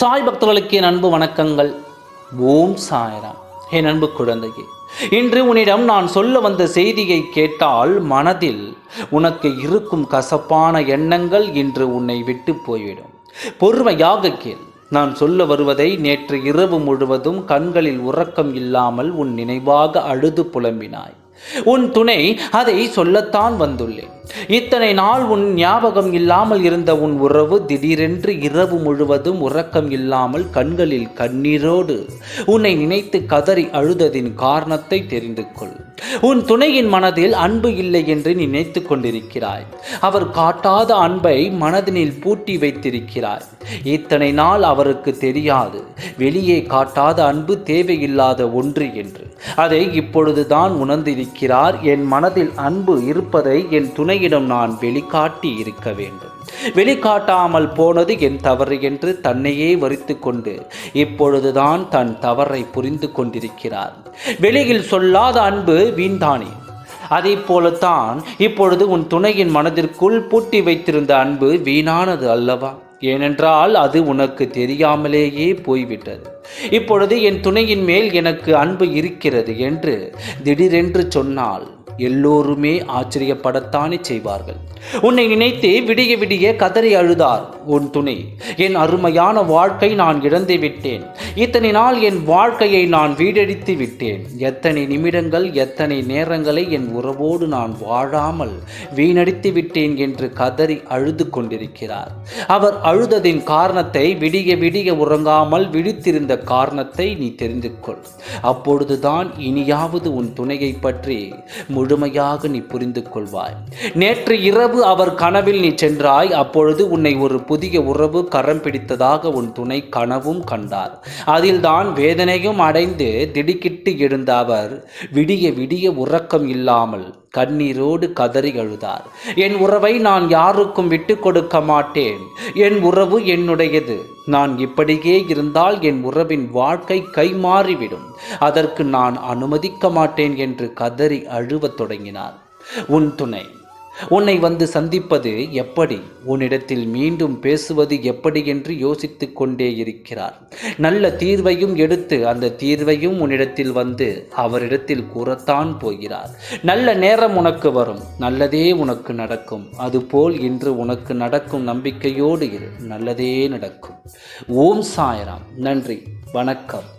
சாய் பக்தர்களுக்கு என் அன்பு வணக்கங்கள். ஓம் சாய்ராம். என் அன்பு குழந்தையே இன்று உன்னிடம் நான் சொல்ல வந்த செய்தியை கேட்டால் மனதில் உனக்கு இருக்கும் கசப்பான எண்ணங்கள் இன்று உன்னை விட்டு போய்விடும். பொறுமையாக கேள். நான் சொல்ல வருவதை நேற்று இரவு முழுவதும் கண்களில் உறக்கம் இல்லாமல் உன் நினைவாக அழுது புலம்பினாய். உன் துணை அதை சொல்லத்தான் வந்துள்ளேன். இத்தனை நாள் உன் ஞாபகம் இல்லாமல் இருந்த உன் உறவு திடீரென்று இரவு முழுவதும் உறக்கம் இல்லாமல் கண்களில் கண்ணீரோடு உன்னை நினைத்து கதறி அழுததின் காரணத்தை தெரிந்து கொள். உன் துணையின் மனதில் அன்பு இல்லை என்று நினைத்து கொண்டிருக்கிறாய். அவர் காட்டாத அன்பை மனதினில் பூட்டி வைத்திருக்கிறாய் இத்தனை நாள் அவருக்கு தெரியாது. வெளியே காட்டாத அன்பு தேவையில்லாத ஒன்று என்று. அதை இப்பொழுதுதான் உணர்ந்திருக்கிறார். என் மனதில் அன்பு இருப்பதை என் துணை துணையிடம் நான் வெளிக்காட்டி இருக்க வேண்டும். வெளிக்காட்டாமல் போனது என் தவறு என்று தன்னையே வரித்து கொண்டு இப்பொழுதுதான் தன் தவறை புரிந்து கொண்டிருக்கிறார். வெளியில் சொல்லாத அன்பு வீண்தானே. அதே போலத்தான் இப்பொழுது உன் துணையின் மனதிற்குள் பூட்டி வைத்திருந்த அன்பு வீணானது அல்லவா? ஏனென்றால் அது உனக்கு தெரியாமலேயே போய்விட்டது. இப்பொழுது என் துணையின் மேல் எனக்கு அன்பு இருக்கிறது என்று திடீரென்று சொன்னால் எல்லோருமே ஆச்சரியப்படத்தானே செய்வார்கள். உன்னை நினைத்து விடிய விடிய கதறி அழுதார் உன் துணை. என் அருமையான வாழ்க்கை நான் இழந்து விட்டேன். இத்தனை நாள் என் வாழ்க்கையை நான் வீடடித்து விட்டேன். எத்தனை நிமிடங்கள் எத்தனை நேரங்களை என் உறவோடு நான் வாழாமல் வீணடித்து விட்டேன் என்று கதறி அழுது கொண்டிருக்கிறார். அவர் அழுததின் காரணத்தை விடிய விடிய உறங்காமல் விழித்திருந்த காரணத்தை நீ தெரிந்து கொள் அப்பொழுதுதான் இனியாவது உன் துணையை பற்றி முழுமையாக நீ புரிந்து கொள்வாய் நேற்று இரவு அவர் கனவில் நீ சென்றாய். அப்பொழுது உன்னை ஒரு புதிய உறவு கரம் பிடித்ததாக உன் துணை கனவும் கண்டார். அதில்தான் வேதனையும் அடைந்து திடுக்கிட்டு எழுந்த அவர் விடிய விடிய உறக்கம் இல்லாமல் கண்ணீரோடு கதறி அழுதார். என் உறவை நான் யாருக்கும் விட்டு கொடுக்க மாட்டேன். என் உறவு என்னுடையது. நான் இப்படியே இருந்தால் என் உறவின் வாழ்க்கை கைமாறிவிடும். அதற்கு நான் அனுமதிக்க மாட்டேன் என்று கதறி அழுவத் தொடங்கினார். உன் துணை உன்னை வந்து சந்திப்பது எப்படி? உன்னிடத்தில் மீண்டும் பேசுவது எப்படி என்று யோசித்து கொண்டே இருக்கிறார். நல்ல தீர்வையும் எடுத்து அந்த தீர்வையும் உன்னிடத்தில் வந்து அவரிடத்தில் கூறத்தான் போகிறார். நல்ல நேரம் உனக்கு வரும். நல்லதே உனக்கு நடக்கும். அதுபோல் இன்று உனக்கு நடக்கும் நம்பிக்கையோடு இரு. நல்லதே நடக்கும். ஓம் சாயராம். நன்றி. வணக்கம்.